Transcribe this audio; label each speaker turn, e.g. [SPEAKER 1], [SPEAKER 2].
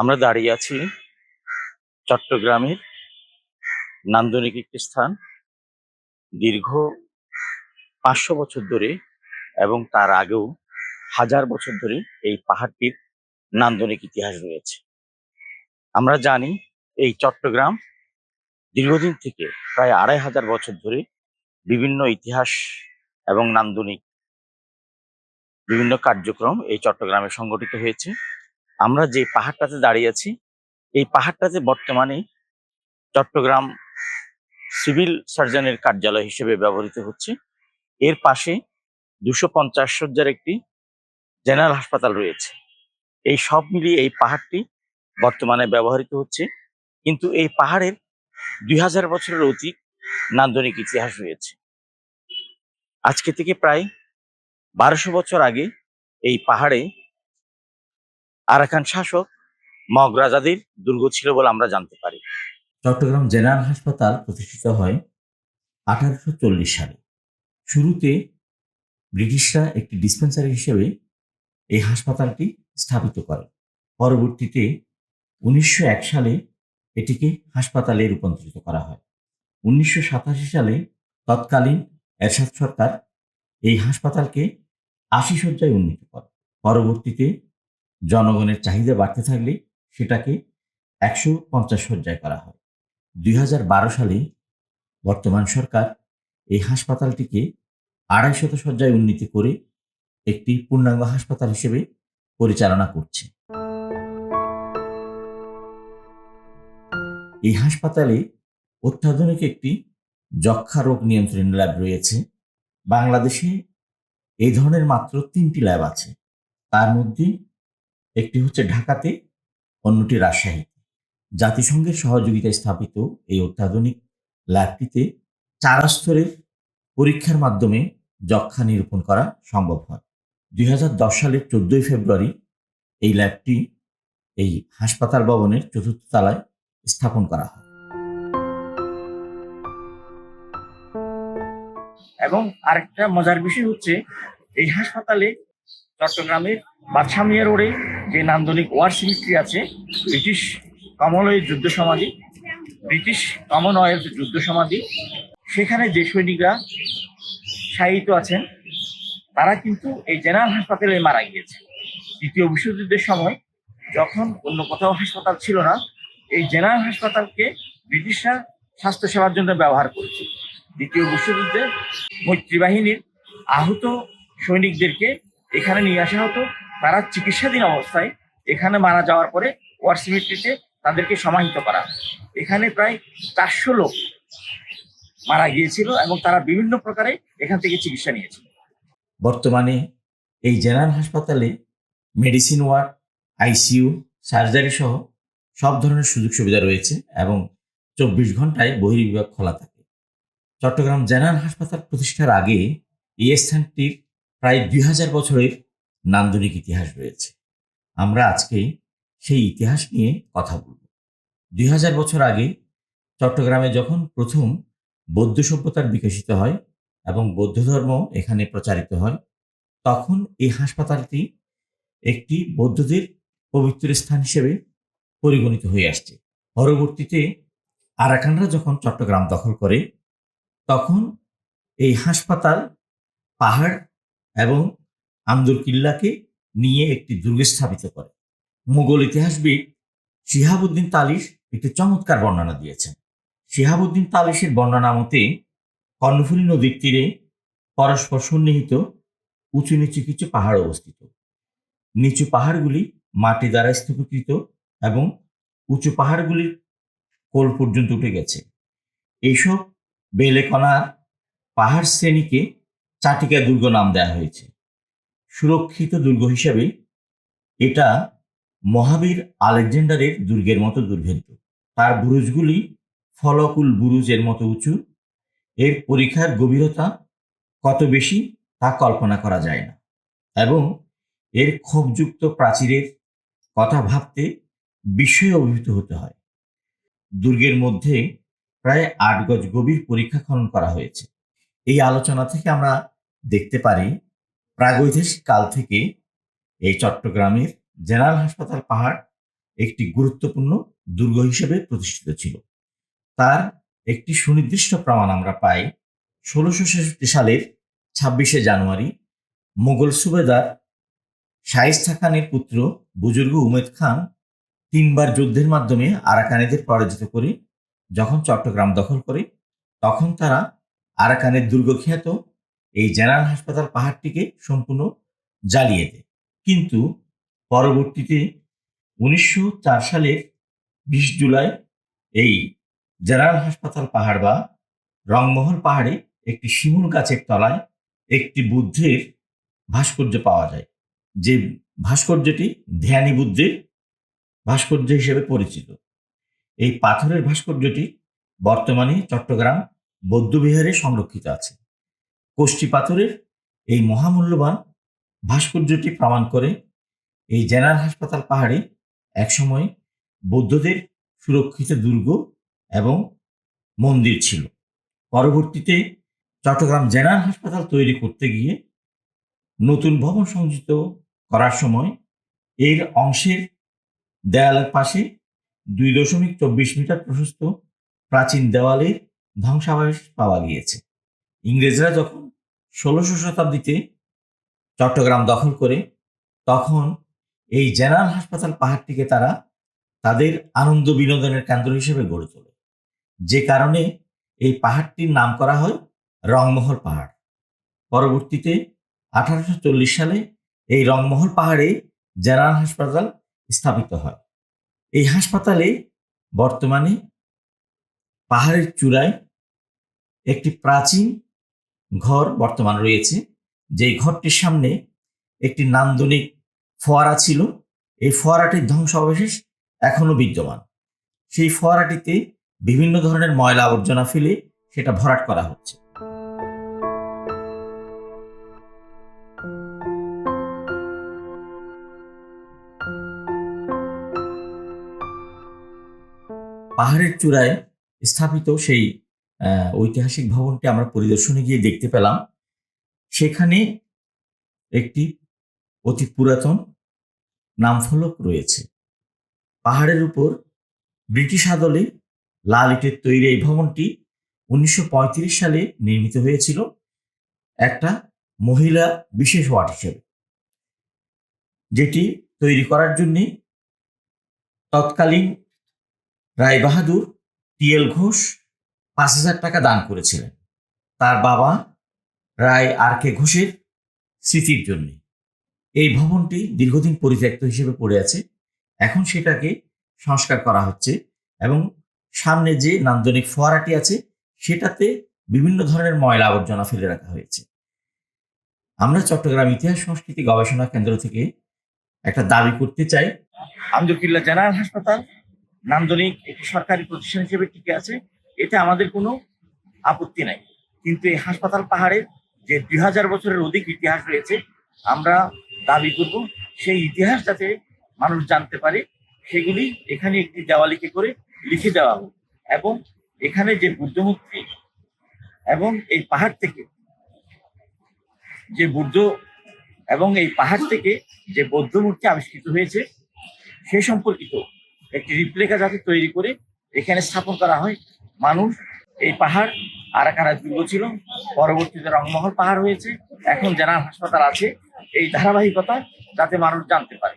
[SPEAKER 1] আমরা দাঁড়িয়ে আছি চট্টগ্রামের নান্দনিক একটি স্থান। দীর্ঘ পাঁচশো বছর ধরে এবং তার আগেও হাজার বছর ধরে এই পাহাড়টির নান্দনিক ইতিহাস রয়েছে। আমরা জানি এই চট্টগ্রাম দীর্ঘদিন থেকে প্রায় আড়াই হাজার বছর ধরে বিভিন্ন ইতিহাস এবং নান্দনিক বিভিন্ন কার্যক্রম এই চট্টগ্রামে সংগঠিত হয়েছে। আমরা যে পাহাড়টাতে দাঁড়িয়ে আছি, এই পাহাড়টাতে বর্তমানে চট্টগ্রাম সিভিল সার্জনের কার্যালয় হিসেবে ব্যবহৃত হচ্ছে। এর পাশে দুশো পঞ্চাশ শয্যার একটি জেনারেল হাসপাতাল রয়েছে। এই সব মিলিয়ে এই পাহাড়টি বর্তমানে ব্যবহৃত হচ্ছে। কিন্তু এই পাহাড়ের দুই হাজার বছরের অধিক নান্দনিক ইতিহাস রয়েছে। আজকে থেকে প্রায় বারোশো বছর আগে এই পাহাড়ে আরাকান শাসক মগরাজাদের দুর্গ ছিল বলে আমরা জানতে পারি। চট্টগ্রাম জেনারেল হাসপাতাল প্রতিষ্ঠিত হয় আঠারোশো চল্লিশ সালে। শুরুতে ব্রিটিশরা একটি ডিসপেন্সারি হিসেবে এই হাসপাতালটি স্থাপিত করে। পরবর্তীতে উনিশশো এক সালে এটিকে হাসপাতালে রূপান্তরিত করা হয়। উনিশশো সাতাশি সালে তৎকালীন এরশাদ সরকার এই হাসপাতালকে আশি শয্যায় উন্নীত করে। পরবর্তীতে জনগণের চাহিদা বাড়তে থাকলে সেটাকে একশো পঞ্চাশ শয্যায় করা হয়। দুই হাজার বারো সালে বর্তমান সরকার এই হাসপাতালটিকে আড়াই শত শয্যায় উন্নীতি করে একটি পূর্ণাঙ্গ হাসপাতাল হিসেবে পরিচালনা করছে। এই হাসপাতালে অত্যাধুনিক একটি যক্ষা রোগ নিয়ন্ত্রণ ল্যাব রয়েছে। বাংলাদেশে এই ধরনের মাত্র তিনটি ল্যাব আছে। তার মধ্যে একটি হচ্ছে ঢাকাতে, অন্যটি রাজশাহীতে। জাতিসংঘের সহযোগিতায় স্থাপিত এই অত্যাধুনিক ল্যাবটিতে চার স্তরের পরীক্ষার মাধ্যমে যক্ষা নিরূপণ করা সম্ভব হয়। দুই হাজার দশ সালের চোদ্দই ফেব্রুয়ারি এই ল্যাবটি এই হাসপাতাল ভবনের চতুর্থ তলায় স্থাপন করা হয়। এবং আরেকটা মজার বিষয় হচ্ছে, এই হাসপাতালে চট্টগ্রামের বাদশাহ মিয়া রোডে যে নান্দনিক ওয়ার সিমিট্রি আছে, ব্রিটিশ কমনওয়েলথ যুদ্ধ সমাধি, ব্রিটিশ কমনওয়েলথ যুদ্ধ সমাধি, সেখানে যে সৈনিকরা শায়িত আছেন, তারা কিন্তু এই জেনারেল হাসপাতালে মারা গিয়েছে। দ্বিতীয় বিশ্বযুদ্ধের সময় যখন অন্য কোথাও হাসপাতাল ছিল না, এই জেনারেল হাসপাতালকে ব্রিটিশরা স্বাস্থ্যসেবার জন্য ব্যবহার করেছে। দ্বিতীয় বিশ্বযুদ্ধে মৈত্রী বাহিনীর আহত সৈনিকদেরকে এখানে নিয়ে আসা হতো। তারা চিকিৎসাধীন অবস্থায় এখানে মারা যাওয়ার পরে ওয়ার সিমিট্রিতে তাদেরকে সমাহিত করা। এখানে প্রায় চারশো লোক মারা গিয়েছিল এবং তারা বিভিন্ন প্রকারে এখান থেকে চিকিৎসা নিয়েছিল বর্তমানে এই জেনারেল হাসপাতালে মেডিসিন ওয়ার্ড, আইসিইউ, সার্জারি সহ সব ধরনের সুযোগ সুবিধা রয়েছে এবং চব্বিশ ঘন্টায় বহির্বিভাগ খোলা থাকে চট্টগ্রাম জেনারেল হাসপাতাল প্রতিষ্ঠার আগে এই স্থানটির প্রায় দুই হাজার বছরের নান্দনিক ইতিহাস রয়েছে। আমরা আজকে সেই ইতিহাস নিয়ে কথা বলব। দুই হাজার বছর আগে চট্টগ্রামে যখন প্রথম বৌদ্ধ সভ্যতার বিকশিত হয় এবং বৌদ্ধ ধর্ম এখানে প্রচারিত হয়, তখন এই হাসপাতালটি একটি বৌদ্ধদের পবিত্র স্থান হিসেবে পরিগণিত হয়ে আসছে। পরবর্তীতে আরাকানরা যখন চট্টগ্রাম দখল করে, তখন এই হাসপাতাল, পাহাড় এবং আন্দুল কিল্লাকে নিয়ে একটি দুর্গ স্থাপিত করে। মুঘল ইতিহাসবিদ শিহাবুদ্দিন তালিশ একটি চমৎকার বর্ণনা দিয়েছেন। শিহাবুদ্দিন তালিশের বর্ণনা মতে, কর্ণফুলী নদীর তীরে পরস্পর সন্নিহিত উঁচু নিচু কিছু পাহাড় অবস্থিত। নিচু পাহাড়গুলি মাটি দ্বারা স্তূপীকৃত এবং উঁচু পাহাড়গুলির কোল পর্যন্ত উঠে গেছে। এইসব বেলেকণা পাহাড় শ্রেণীকে চাটিকা দুর্গ নাম দেওয়া হয়েছে। সুরক্ষিত দুর্গ হিসেবে এটা মহাবীর আলেকজান্ডারের দুর্গের মতো দুর্ভেদ্য। তার বুরুজগুলি ফলকুল বুরুজের মতো উঁচু। এর পরীক্ষার গভীরতা কত বেশি তা কল্পনা করা যায় না। এবং এর ক্ষোভযুক্ত প্রাচীরের কথা ভাবতে বিস্ময়ে অভিভূত হতে হয়। দুর্গের মধ্যে প্রায় আট গজ গভীর পরীক্ষা খনন করা হয়েছে। এই আলোচনা থেকে আমরা দেখতে পারি প্রাগৈতিহাসিক কাল থেকে এই চট্টগ্রামের জেনারেল হাসপাতাল পাহাড়
[SPEAKER 2] একটি গুরুত্বপূর্ণ দুর্গ হিসেবে প্রতিষ্ঠিত ছিল। তার একটি সুনির্দিষ্ট প্রমাণ আমরা পাই ষোলোশো ছেষট্টি সালের ছাব্বিশে জানুয়ারি। মোগল সুবেদার শায়েস্তা খানের পুত্র বুজুর্গ উমেদ খান তিনবার যুদ্ধের মাধ্যমে আরাকানিদের পরাজিত করে যখন চট্টগ্রাম দখল করে, তখন তারা আরাকানের দুর্গ খ্যাত এই জেনারেল হাসপাতাল পাহাড়টিকে সম্পূর্ণ জ্বালিয়ে দেয়। কিন্তু পরবর্তীতে উনিশশো চার সালের বিশ জুলাই এই জেনারেল হাসপাতাল পাহাড় বা রংমহল পাহাড়ে একটি শিমুল গাছের তলায় একটি বুদ্ধের ভাস্কর্য পাওয়া যায়। যে ভাস্কর্যটি ধ্যানী বুদ্ধের ভাস্কর্য হিসেবে পরিচিত। এই পাথরের ভাস্কর্যটি বর্তমানে চট্টগ্রাম বৌদ্ধবিহারে সংরক্ষিত আছে। কোষ্ঠী পাথরের এই মহামূল্যবান ভাস্কর্যটি প্রমাণ করে এই জেনারেল হাসপাতাল পাহাড়ে একসময় বৌদ্ধদের সুরক্ষিত দুর্গ এবং মন্দির ছিল। পরবর্তীতে চট্টগ্রাম জেনারেল হাসপাতাল তৈরি করতে গিয়ে নতুন ভবন সংযুক্ত করার সময় এর অংশের দেয়ালের পাশে দুই দশমিক চব্বিশ মিটার প্রশস্ত প্রাচীন দেওয়ালের ধ্বংসাবশেষ পাওয়া গিয়েছে। ইংরেজরা যখন ষোলোশো শতাব্দীতে চট্টগ্রাম দখল করে, তখন এই জেনারেল হাসপাতাল পাহাড়টিকে তারা তাদের আনন্দ বিনোদনের কেন্দ্র হিসেবে গড়ে তোলে। যে কারণে এই পাহাড়টির নাম করা হয় রংমহল পাহাড়। পরবর্তীতে আঠারোশো চল্লিশ সালে এই রংমহল পাহাড়ে জেনারেল হাসপাতাল স্থাপিত হয়। এই হাসপাতালে বর্তমানে পাহাড়ের চূড়ায় একটি প্রাচীন ঘর বর্তমান রয়েছে। যেই ঘরটির সামনে একটি নান্দনিক ফোয়ারা ছিল, এই ফোয়ারাটির ধ্বংসাবশেষ এখনও বিদ্যমান। সেই ফোয়ারাটিতে বিভিন্ন ধরনের ময়লা আবর্জনা ফেলে সেটা ভরাট করা হচ্ছে। পাহাড়ের চূড়ায় স্থাপিত সেই ঐতিহাসিক ভবনটি আমরা পরিদর্শনে গিয়ে দেখতে পেলাম। সেখানে একটি অতি পুরাতন নামফলক রয়েছে। পাহাড়ের উপর ব্রিটিশ আদলে লাল ইটের তৈরি এই ভবনটি উনিশশো পঁয়ত্রিশ সালে নির্মিত হয়েছিল একটা মহিলা বিশেষ ওয়ার্ড হিসেবে, যেটি তৈরি করার জন্য তৎকালীন রায় বাহাদুর টিএল ঘোষ পাঁচ হাজার টাকা দান করেছিলেন। তার বাবা রায় আর কে ঘোষের স্মৃতির জন্য। এই ভবনটি দীর্ঘদিন পরিত্যক্ত হিসেবে পড়ে আছে। এখন সেটাকে সংস্কার করা হচ্ছে এবং সামনে যে নান্দনিক ফোয়ারাটি আছে, সেটাতে বিভিন্ন ধরনের ময়লা আবর্জনা ফেলে রাখা হয়েছে। আমরা চট্টগ্রাম ইতিহাস সংস্কৃতি গবেষণা কেন্দ্র থেকে একটা দাবি করতে চাই।
[SPEAKER 1] আমজকিল্লা জেনারেল হাসপাতাল নান্দনিক একটি সরকারি প্রতিষ্ঠান হিসেবে টিকে আছে। এতে আমাদের কোনো আপত্তি নাই। কিন্তু এই হাসপাতাল পাহাড়ের যে দুই হাজার বছরের অধিক ইতিহাস রয়েছে, আমরা দাবি করব সেই ইতিহাস যাতে মানুষ জানতে পারে, সেগুলি এখানে একটি দেওয়ালিকে করে লিখে দেওয়া হোক। এবং এখানে যে বুদ্ধমূর্তি এবং এই পাহাড় থেকে যে বুদ্ধ এবং এই পাহাড় থেকে যে বৌদ্ধ মূর্তি আবিষ্কৃত হয়েছে, সে সম্পর্কিত একটি রিপ্লেকা যাতে তৈরি করে এখানে স্থাপন করা হয় মানুষ, এই পাহাড়, আরাকারা দুর্গ ছিল, পরবর্তীতে রংমহল পাহাড় হয়েছে। এখন জেনারেল হাসপাতাল আছে, এই ধারাবাহিকতা যাতে মানুষ জানতে পারে।